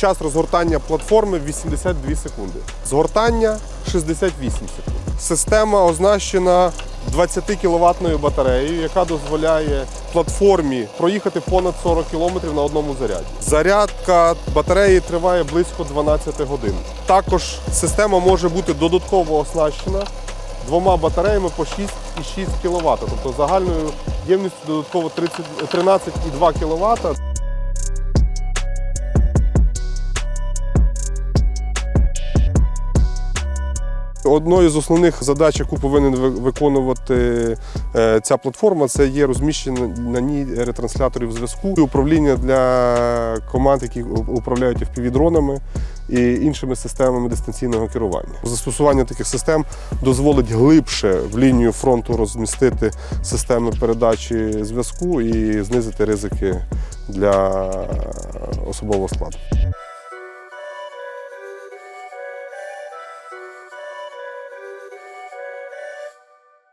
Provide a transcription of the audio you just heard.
Час розгортання платформи 82 секунди. Згортання 68 секунд. Система оснащена 20 кіловатною батареєю, яка дозволяє платформі проїхати понад 40 км на одному заряді. Зарядка батареї триває близько 12 годин. Також система може бути додатково оснащена двома батареями по 6,6 кВт, тобто загальною ємністю додатково 30 13,2 кВт. Одною з основних задач, яку повинен виконувати е, ця платформа, це є розміщення на ній ретрансляторів зв'язку управління для команд, які управляють FPV-дронами і іншими системами дистанційного керування. Застосування таких систем дозволить глибше в лінію фронту розмістити системи передачі зв'язку і знизити ризики для особового складу.